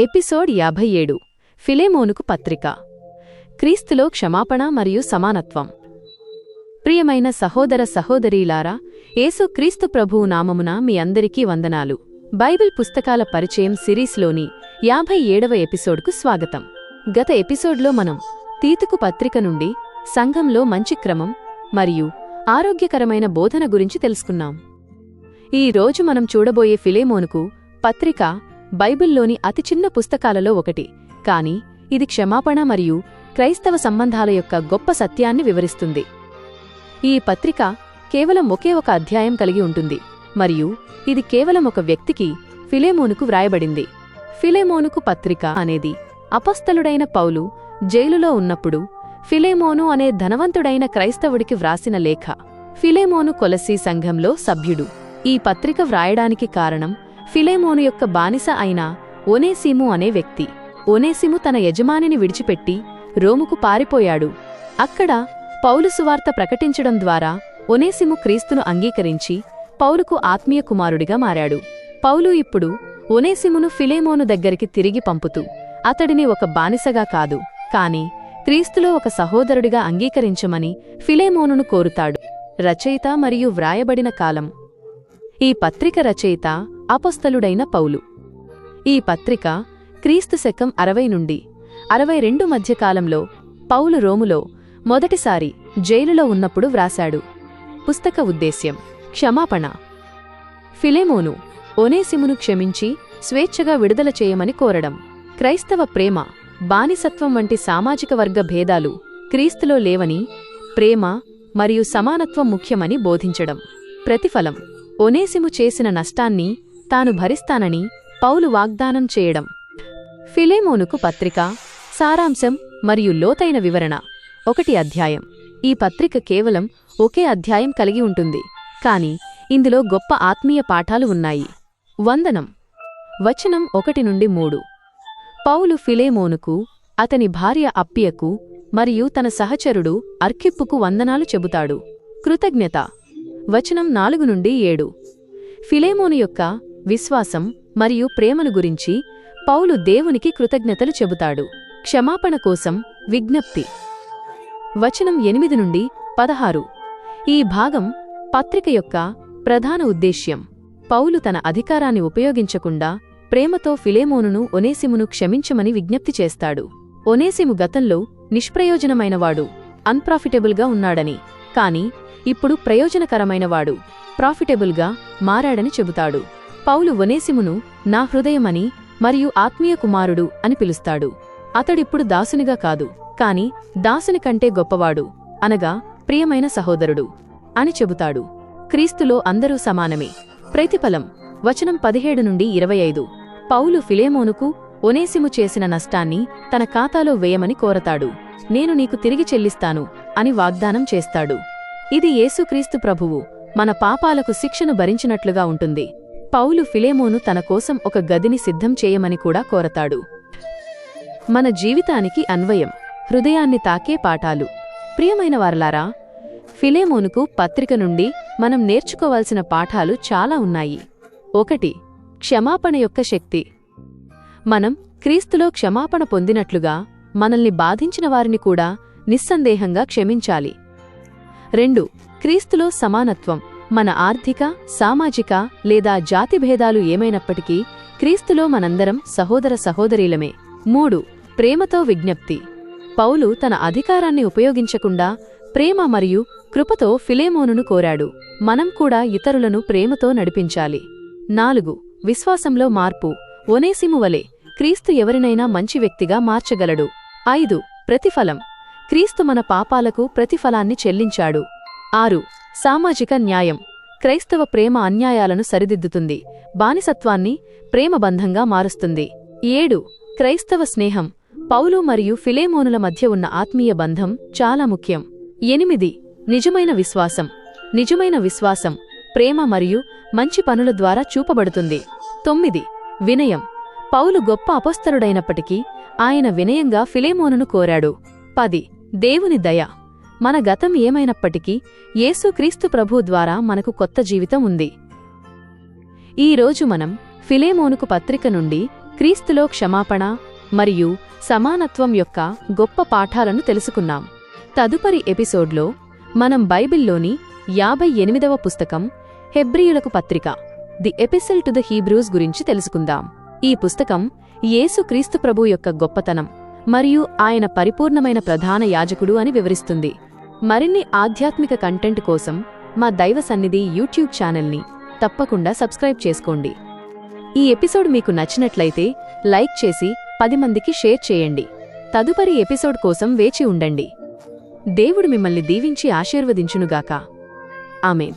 Episode యాభై ఏడు ఫిలేమోనుకు పత్రిక. క్రీస్తులో క్షమాపణ మరియు సమానత్వం. ప్రియమైన సహోదర సహోదరీలారా ఏసు క్రీస్తు ప్రభువు నామమున మీ అందరికీ వందనాలు. బైబిల్ పుస్తకాల పరిచయం సిరీస్లోని యాభై ఏడవ ఎపిసోడ్కు స్వాగతం. గత ఎపిసోడ్లో మనం తీతుకు పత్రిక నుండి సంఘంలో మంచి క్రమం మరియు ఆరోగ్యకరమైన బోధన గురించి తెలుసుకున్నాం. ఈ రోజు మనం చూడబోయే ఫిలేమోనుకు పత్రిక బైబిల్లోని అతి చిన్న పుస్తకాలలో ఒకటి. కాని ఇది క్షమాపణ మరియు క్రైస్తవ సంబంధాల యొక్క గొప్ప సత్యాన్ని వివరిస్తుంది. ఈ పత్రిక కేవలం ఒకే ఒక అధ్యాయం కలిగి ఉంటుంది. మరియు ఇది కేవలం ఒక వ్యక్తికి ఫిలేమోనుకు వ్రాయబడింది. ఫిలేమోనుకు పత్రిక అనేది అపస్థలుడైన పౌలు జైలులో ఉన్నప్పుడు ఫిలేమోను అనే ధనవంతుడైన క్రైస్తవుడికి వ్రాసిన లేఖ. ఫిలేమోను కొలసీ సంఘంలో సభ్యుడు. ఈ పత్రిక వ్రాయడానికి కారణం ఫిలేమోను యొక్క బానిస అయిన ఒనేసిము అనే వ్యక్తి. ఒనేసిము తన యజమానిని విడిచిపెట్టి రోముకు పారిపోయాడు. అక్కడ పౌలు సువార్త ప్రకటించడం ద్వారా ఒనేసిము క్రీస్తును అంగీకరించి పౌలుకు ఆత్మీయ కుమారుడిగా మారాడు. పౌలు ఇప్పుడు ఒనేసిమును ఫిలేమోను దగ్గరికి తిరిగి పంపుతూ అతడిని ఒక బానిసగా కాదు కాని క్రీస్తులో ఒక సహోదరుడిగా అంగీకరించమని ఫిలేమోనును కోరుతాడు. రచయిత మరియు వ్రాయబడిన కాలం. ఈ పత్రిక రచయిత అపస్థలుడైన పౌలు. ఈ పత్రిక క్రీస్తు శకం అరవై నుండి అరవై రెండు మధ్యకాలంలో పౌలు రోములో మొదటిసారి జైలులో ఉన్నప్పుడు వ్రాశాడు. పుస్తక ఉద్దేశ్యం క్షమాపణ. ఫిలేమోను ఒనేసిమును క్షమించి స్వేచ్ఛగా విడుదల చేయమని కోరడం. క్రైస్తవ ప్రేమ బానిసత్వం వంటి సామాజిక వర్గ భేదాలు క్రీస్తులో లేవని ప్రేమ మరియు సమానత్వం ముఖ్యమని బోధించడం. ప్రతిఫలం ఒనేసిము చేసిన నష్టాన్ని తాను భరిస్తానని పౌలు వాగ్దానం చేయడం. ఫిలేమోనుకు పత్రిక సారాంశం మరియు లోతైన వివరణ. ఒకటి అధ్యాయం. ఈ పత్రిక కేవలం ఒకే అధ్యాయం కలిగి ఉంటుంది. కాని ఇందులో గొప్ప ఆత్మీయ పాఠాలు ఉన్నాయి. వందనం. వచనం ఒకటి నుండి మూడు. పౌలు ఫిలేమోనుకు అతని భార్య అప్పియకు మరియు తన సహచరుడు అర్కిప్పుకు వందనాలు చెబుతాడు. కృతజ్ఞత. వచనం నాలుగు నుండి ఏడు. ఫిలేమోను యొక్క విశ్వాసం మరియు ప్రేమను గురించి పౌలు దేవునికి కృతజ్ఞతలు చెబుతాడు. క్షమాపణ కోసం విజ్ఞప్తి. వచనం ఎనిమిది నుండి పదహారు. ఈ భాగం పత్రిక యొక్క ప్రధాన ఉద్దేశ్యం. పౌలు తన అధికారాన్ని ఉపయోగించకుండా ప్రేమతో ఫిలేమోనును ఒనేసిమును క్షమించమని విజ్ఞప్తి చేస్తాడు. ఒనేసిము గతంలో నిష్ప్రయోజనమైనవాడు అన్ప్రాఫిటబుల్గా ఉన్నాడని కాని ఇప్పుడు ప్రయోజనకరమైనవాడు ప్రాఫిటబుల్గా మారాడని చెబుతాడు. పౌలు ఒనేసిమును నా హృదయమని మరియు ఆత్మీయ కుమారుడు అని పిలుస్తాడు. అతడిప్పుడు దాసునిగా కాదు కాని దాసుని కంటే గొప్పవాడు అనగా ప్రియమైన సహోదరుడు అని చెబుతాడు. క్రీస్తులో అందరూ సమానమే. ప్రతిఫలం వచనం పదిహేడు నుండి ఇరవై ఐదు. పౌలు ఫిలేమోనుకు ఒనేసిము చేసిన నష్టాన్ని తన ఖాతాలో వేయమని కోరతాడు. నేను నీకు తిరిగి చెల్లిస్తాను అని వాగ్దానం చేస్తాడు. ఇది యేసుక్రీస్తు ప్రభువు మన పాపాలకు శిక్షను భరించినట్లుగా ఉంటుంది. పౌలు ఫిలేమోను తన కోసం ఒక గదిని సిద్ధం చేయమని కూడా కోరతాడు. మన జీవితానికి అన్వయం హృదయాన్ని తాకే పాఠాలు. ప్రియమైన వారలారా ఫిలేమోనుకు పత్రిక నుండి మనం నేర్చుకోవాల్సిన పాఠాలు చాలా ఉన్నాయి. ఒకటి క్షమాపణ యొక్క శక్తి. మనం క్రీస్తులో క్షమాపణ పొందినట్లుగా మనల్ని బాధించిన వారిని కూడా నిస్సందేహంగా క్షమించాలి. రెండు క్రీస్తులో సమానత్వం. మన ఆర్థిక సామాజిక లేదా జాతి భేదాలు ఏమైనప్పటికీ క్రీస్తులో మనందరం సహోదర సహోదరీలమే. మూడు ప్రేమతో విజ్ఞప్తి. పౌలు తన అధికారాన్ని ఉపయోగించకుండా ప్రేమ మరియు కృపతో ఫిలేమోనును కోరాడు. మనం కూడా ఇతరులను ప్రేమతో నడిపించాలి. నాలుగు విశ్వాసంలో మార్పు. ఒనేసిము వలె క్రీస్తు ఎవరినైనా మంచి వ్యక్తిగా మార్చగలడు. ఐదు ప్రతిఫలం. క్రీస్తు మన పాపాలకు ప్రతిఫలాన్ని చెల్లించాడు. ఆరు సామాజిక న్యాయం. క్రైస్తవ ప్రేమ అన్యాయాలను సరిదిద్దుతుంది. బానిసత్వాన్ని ప్రేమబంధంగా మారుస్తుంది. ఏడు. క్రైస్తవ స్నేహం. పౌలు మరియు ఫిలేమోనుల మధ్య ఉన్న ఆత్మీయ బంధం చాలా ముఖ్యం. ఎనిమిది. నిజమైన విశ్వాసం. నిజమైన విశ్వాసం ప్రేమ మరియు మంచి పనుల ద్వారా చూపబడుతుంది. తొమ్మిది. వినయం. పౌలు గొప్ప అపస్తరుడైనప్పటికీ ఆయన వినయంగా ఫిలేమోనును కోరాడు. పది. దేవుని దయ. మన గతం ఏమైనప్పటికీ యేసుక్రీస్తు ప్రభు ద్వారా మనకు కొత్త జీవితం ఉంది. ఈ రోజు మనం ఫిలేమోనుకు పత్రిక నుండి క్రీస్తులో క్షమాపణ మరియు సమానత్వం యొక్క గొప్ప పాఠాలను తెలుసుకున్నాం. తదుపరి ఎపిసోడ్లో మనం బైబిల్లోని యాభై ఎనిమిదవ పుస్తకం హెబ్రియులకు పత్రిక the epistle to the Hebrews గురించి తెలుసుకుందాం. ఈ పుస్తకం యేసు క్రీస్తు ప్రభు యొక్క గొప్పతనం. మరియు ఆయన పరిపూర్ణమైన ప్రధాన యాజకుడు అని వివరిస్తుంది. మరిన్ని ఆధ్యాత్మిక కంటెంట్ కోసం మా దైవ సన్నిధి యూట్యూబ్ ఛానల్ని తప్పకుండా సబ్స్క్రైబ్ చేసుకోండి. ఈ ఎపిసోడ్ మీకు నచ్చినట్లయితే లైక్ చేసి పది మందికి షేర్ చేయండి. తదుపరి ఎపిసోడ్ కోసం వేచి ఉండండి. దేవుడు మిమ్మల్ని దీవించి ఆశీర్వదించునుగాక. ఆమెన్.